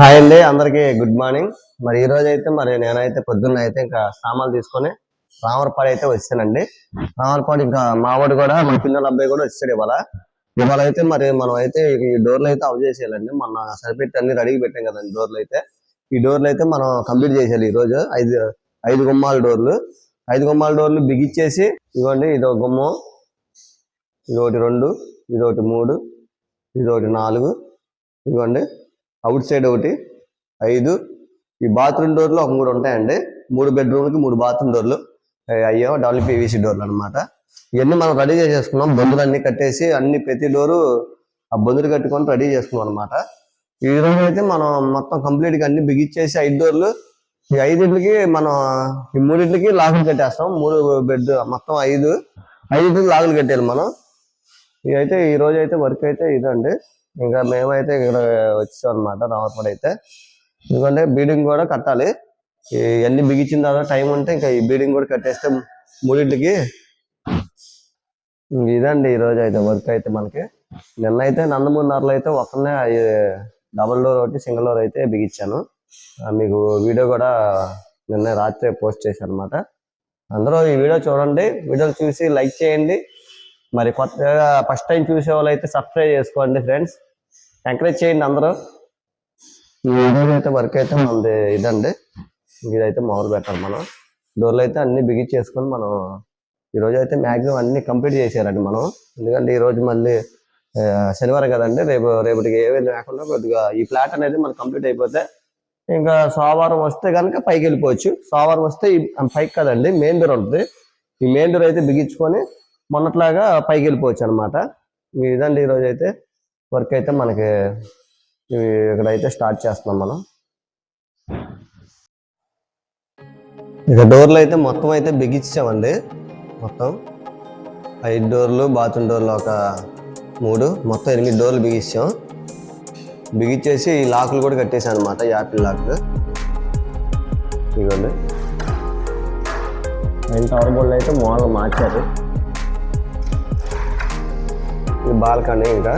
Hi అండి అందరికీ good morning. మరి ఈ రోజు అయితే మరి నేనైతే పొద్దున్న అయితే ఇంకా సామాన్లు తీసుకొని రామరపాడు అయితే వచ్చానండి. రామరపాడు ఇంకా మావాడు కూడా మన పిల్లల అబ్బాయి కూడా వచ్చాడు ఇవాళ. ఇవాళ అయితే మరి మనం అయితే ఈ డోర్లు అయితే ఆఫ్ చేసేయాలండి. మన సరిపెట్టి అన్ని రెడీగా పెట్టాం కదండి డోర్లు అయితే. ఈ డోర్లు అయితే మనం కంప్లీట్ చేసేయాలి ఈ రోజు. ఐదు ఐదు గుమ్మాల డోర్లు. ఐదు గుమ్మాల డోర్లు బిగిచ్చేసి ఇదిగోండి ఇది ఒక గుమ్మం ఇది ఒకటి రెండు ఇది ఒకటి మూడు ఇది ఒకటి నాలుగు ఇదిగోండి అవుట్ సైడ్ ఒకటి ఐదు. ఈ బాత్రూమ్ డోర్లు ఒక మూడు ఉంటాయండి. మూడు బెడ్రూమ్లకి మూడు బాత్రూమ్ డోర్లు. అయ్యో డబుల్ పీవీసీ డోర్లు అనమాట ఇవన్నీ మనం రెడీ చేసేసుకున్నాం. బొందులు అన్ని కట్టేసి అన్ని ప్రతి డోరు ఆ బొందులు కట్టుకొని రెడీ చేసుకున్నాం అనమాట ఈ రోజు అయితే మనం మొత్తం కంప్లీట్గా అన్ని బిగిచ్చేసి ఐదు డోర్లు. ఈ ఐదింటికి మనం ఈ మూడింటికి లాగులు కట్టేస్తాం. మూడు బెడ్ మొత్తం ఐదు. ఐదింటికి లాగులు కట్టేయాలి మనం. ఇదైతే ఈ రోజు అయితే వర్క్ అయితే ఇదండి. ఇంకా మేమైతే ఇక్కడ వచ్చాం అనమాట రామపడి అయితే ఎందుకంటే బీడింగ్ కూడా కట్టాలి. ఇవన్నీ బిగించిన తర్వాత టైం ఉంటే ఇంకా ఈ బీడింగ్ కూడా కట్టేస్తే మూడింటికి ఇదండి ఈ అయితే వర్క్ అయితే మనకి. నిన్న అయితే నందమూరినర్లో అయితే ఒకనే డబుల్ డోర్ ఒకటి సింగిల్ డోర్ అయితే బిగించాను. మీకు వీడియో కూడా నిన్న రాత్రి పోస్ట్ చేశాను అనమాట అందరూ ఈ వీడియో చూడండి వీడియో చూసి లైక్ చేయండి. మరి కొత్తగా ఫస్ట్ టైం చూసే వాళ్ళు అయితే సబ్స్క్రైబ్ చేసుకోండి ఫ్రెండ్స్. ఎంకరేజ్ చేయండి అందరూ. ఈ వీడియో అయితే వర్క్ అయితే మనది ఇదండి. ఇదైతే మొదలు పెట్టాలి మనం. డోర్లు అయితే అన్ని బిగించేసుకొని మనం ఈ రోజు అయితే మ్యాక్సిమం అన్ని కంప్లీట్ చేసారండి మనం. ఎందుకంటే ఈరోజు మళ్ళీ శనివారం కదండి. రేపు రేపటికి ఏమీ లేకుండా కొద్దిగా ఈ ఫ్లాట్ అనేది మనకు కంప్లీట్ అయిపోతే ఇంకా సోమవారం వస్తే కనుక పైకి వెళ్ళిపోవచ్చు. సోమవారం వస్తే పైకి కదండి మెయిన్ డోర్ ఉంటుంది. ఈ మెయిన్ డోర్ అయితే బిగించుకొని మొన్నట్లాగా పైకి వెళ్ళిపోవచ్చు అనమాట ఇదండి ఈరోజు అయితే వర్క్ అయితే మనకి ఇక్కడైతే స్టార్ట్ చేస్తున్నాం మనం. ఇక డోర్లు అయితే మొత్తం అయితే బిగించామండి. మొత్తం ఐదు డోర్లు బాత్రూమ్ డోర్లు ఒక మూడు మొత్తం ఎనిమిది డోర్లు బిగించాం. బిగించేసి ఈ లాకులు కూడా కట్టేసాం అనమాట యాపిల్ లాక్ ఇదిగోండి ఆయన టవర్ బోర్డులు అయితే మోడల్ మార్చారు. ఈ బాల్కనీ ఇంకా.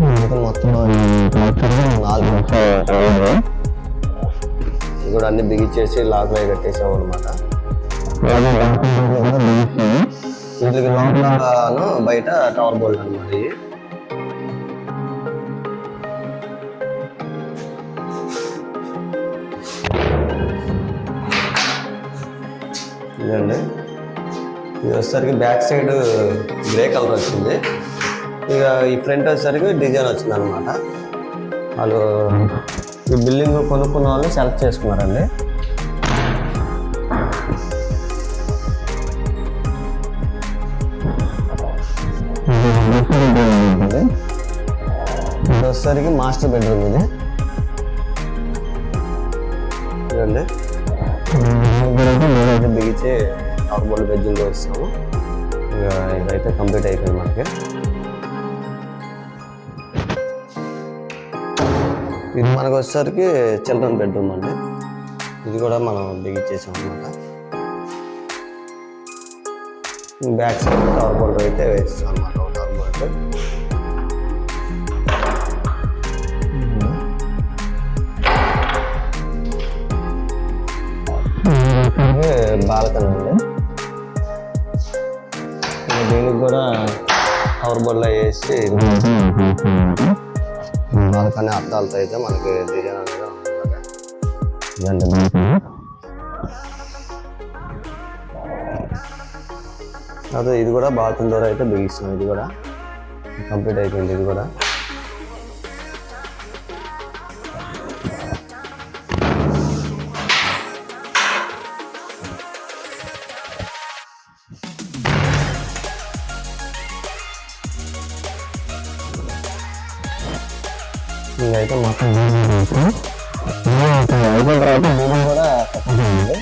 ఇంకా మొత్తం నాలుగు ఇది కూడా అన్ని బిగించేసి లాక్లో కట్టేసాము అనమాట వీటికి లోపలను బయట టవర్ బోల్డ్ అనమాట ఇవి ఇదండి. ఇది వచ్చేసరికి బ్యాక్ సైడ్ గ్రే కలర్ వచ్చింది. ఇక ఈ ఫ్రంట్ వచ్చేసరికి డిజైన్ వచ్చింది అనమాట వాళ్ళు ఈ బిల్డింగ్ కొనుక్కున్న వాళ్ళు సెలెక్ట్ చేసుకున్నారండి. ఇది వచ్చేసరికి మాస్టర్ బెడ్రూమ్ ఇది. ఇదండి మేమైతే బిగించి నార్మల్ బెడ్రూమ్లో వస్తాము ఇక ఇదైతే కంప్లీట్ అయిపోయింది మనకి. ఇది మనకు వచ్చేసరికి చిల్డ్రన్ బెడ్రూమ్ అండి. ఇది కూడా మనం బిగించేసాం అనమాట బ్యాక్ సైడ్ టవర్ బోర్డు అయితే వేస్తాం అనమాట టవర్ బోర్డు బాల్కనీ అండి. దీనికి కూడా టవర్ బోర్డ్లో వేసి బాల్కనీ అద్దాలతో అయితే మనకి డిజైన్ అనేది ఉంటుంది ఇదండి బాల్కనీ అదే ఇది కూడా బాత్రూమ్ డోర్ అయితే బిగిస్తున్నాం ఇది కూడా. కంప్లీట్ అయిపోయింది ఇది కూడా. ఇదైతే మొత్తం అయిపోయిన తర్వాత మూడు కూడా కట్టేసింది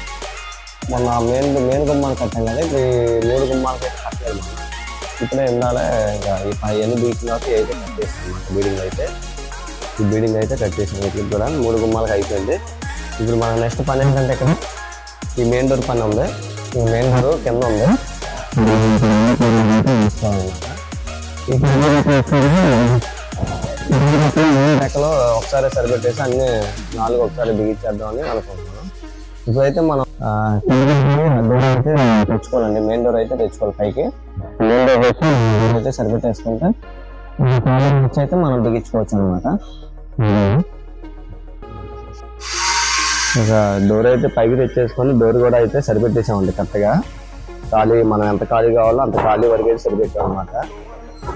మొన్న మెయిన్ మెయిన్ గుమ్మాలు కట్టాం కదా ఇప్పుడు మూడు గుమ్మాలకి అయితే కట్టలేదు. ఇప్పుడే ఉండాలి ఇంకా ఈ పై ఎన్ని బీచిన తర్వాత అయితే కట్టేసాం బీడింగ్ అయితే. ఈ బీడింగ్ అయితే కట్టేసాం ఇట్లకి కూడా మూడు గుమ్మాలకి అయిపోయింది. ఇప్పుడు మన నెక్స్ట్ పని ఏంటంటే ఇక్కడ ఈ మెయిన్ డోర్ పని ఉంది. ఈ మెయిన్ డోర్ కింద ఉంది. తీసుకోవాలన్నమాట రెక్కలో ఒకసారి సరిపెట్టేసి అన్ని నాలుగు ఒకసారి బిగించేద్దామని అనుకుంటున్నాం ఇప్పుడైతే మనం డోర్ అయితే తెచ్చుకోవాలండి. మెయిన్ డోర్ అయితే తెచ్చుకోవాలి పైకి. మెయిన్ డోర్ అయితే డోర్ అయితే సరిపెట్టేసుకుంటే ఈ నుంచి అయితే మనం బిగించుకోవచ్చు అనమాట ఇక డోర్ అయితే పైకి తెచ్చేసుకొని డోర్ కూడా అయితే సరిపెట్టేసామండి కరెక్ట్గా. ఖాళీ మనం ఎంత ఖాళీ కావాలో అంత ఖాళీ వరకు అయితే సరిపెట్టాం అనమాట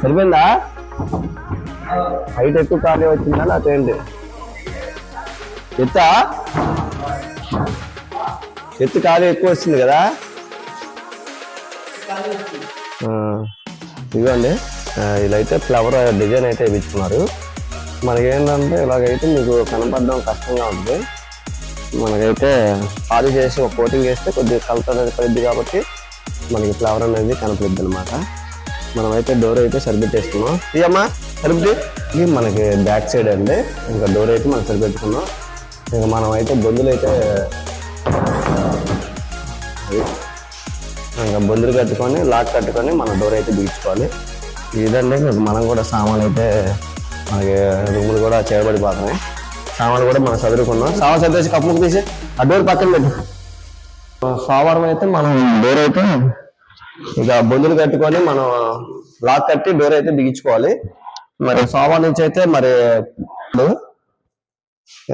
సరిపోయిందా? హైట్ ఎక్కువ ఖాళీ వచ్చిందా లేకపోతే ఏంటి? ఎత్తా? ఎత్తు ఖాళీ ఎక్కువ వచ్చింది కదా? ఇవ్వండి. ఇలా అయితే ఫ్లవర్ డిజైన్ అయితే వేయించుకున్నారు. మనకేంటంటే ఇలాగైతే మీకు కనపడడం కష్టంగా ఉంటుంది మనకైతే పాలు చేసి ఒక కోటింగ్ వేస్తే కొద్దిగా కలర్ అనేది పడుద్ది కాబట్టి మనకి ఫ్లవర్ అనేది కనపడుద్ది అనమాట మనమైతే డోర్ అయితే సరిపెట్టేసుకున్నాం ఇయమ్మా సరిపెట్టి ఇది మనకి బ్యాక్ సైడ్ అండి. ఇంకా డోర్ అయితే మనం సరిపెట్టుకున్నాం. ఇంకా మనం అయితే బొందులు అయితే ఇంకా బొందులు కట్టుకొని లాక్ కట్టుకొని మన డోర్ అయితే బిగించుకోవాలి ఇదండి మనం కూడా సామాన్లు అయితే మనకి రూములు కూడా చేయబడిపోతున్నాయి సామాన్లు కూడా మనం చదువుకున్నాం సామాన్ చదివేసి కప్పు తీసి ఆ డోర్ పక్కన పెట్టు. సోమవారం అయితే మనం డోర్ అయితే ఇక బొందులు కట్టుకొని మనం లాక్ కట్టి డోర్ అయితే బిగించుకోవాలి మరి సోమవారం నుంచి అయితే మరి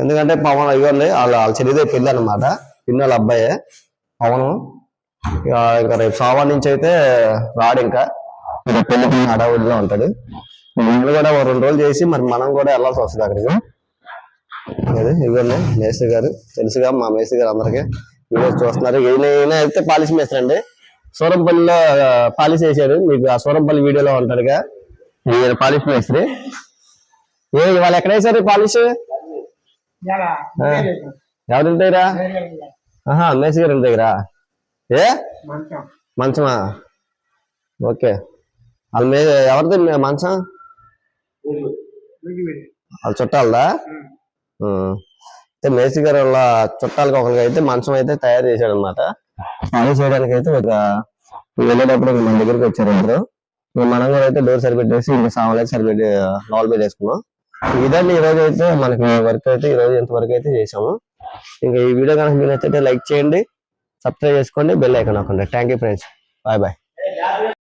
ఎందుకంటే పవన్ ఇవ్వండి వాళ్ళ వాళ్ళ చెల్లిదే పెళ్ళి అనమాట పిన్ని వాళ్ళ అబ్బాయే. పవను. ఇక ఇంకా రేపు సోమవారం నుంచి అయితే రాడు ఇంకా. ఇంకా పెళ్ళి ఉంటాడు. మేము కూడా రెండు రోజులు చేసి మరి మనం కూడా వెళ్ళాల్సి వస్తుంది అక్కడికి. అదే ఇవ్వండి మేస్త్రి గారు. తెలుసుగా మా మేస్త్రి గారు అందరికీ. వీడియోస్ చూస్తున్నారు. ఈయన అయితే పాలిష్ మేస్త్రి అండి. సూరంపల్లిలో పాలిష్ వేసాడు మీకు ఆ సూరంపల్లి వీడియోలో ఉంటాడుగా. ఈయన పాలిష్ మేస్త్రి ఏ ఇవాళ ఎక్కడ వేసారు పాలిష్? ఎవరి దగ్గర? ఆహా మేస్త్రి గారి దగ్గర. ఏ? మంచమా? ఓకే. వాళ్ళ మీద ఎవరిది? మంచం? వాళ్ళ చుట్టాలదా. అయితే మేస్త్రి గారు వాళ్ళ చుట్టాలకి ఒకరికి అయితే మంచం అయితే తయారు చేశాడు అనమాట పని చేయడానికి అయితే ఒక వెళ్ళేటప్పుడు మన దగ్గరికి వచ్చారు ఇక మనం కూడా అయితే డోర్ సరిపెట్టేసి ఇంకా సామాన్లు అయితే సరిపెట్టి బెడ్ వేసుకున్నాం. ఇదండి ఈ రోజు అయితే మనకి వర్క్ అయితే ఈ రోజు ఇంతవరకు అయితే చేసాము ఇంకా ఈ వీడియో కనుక మీరు నచ్చితే లైక్ చేయండి సబ్స్క్రైబ్ చేసుకోండి బెల్ ఐకాన్ నొక్కండి. Thank you friends bye bye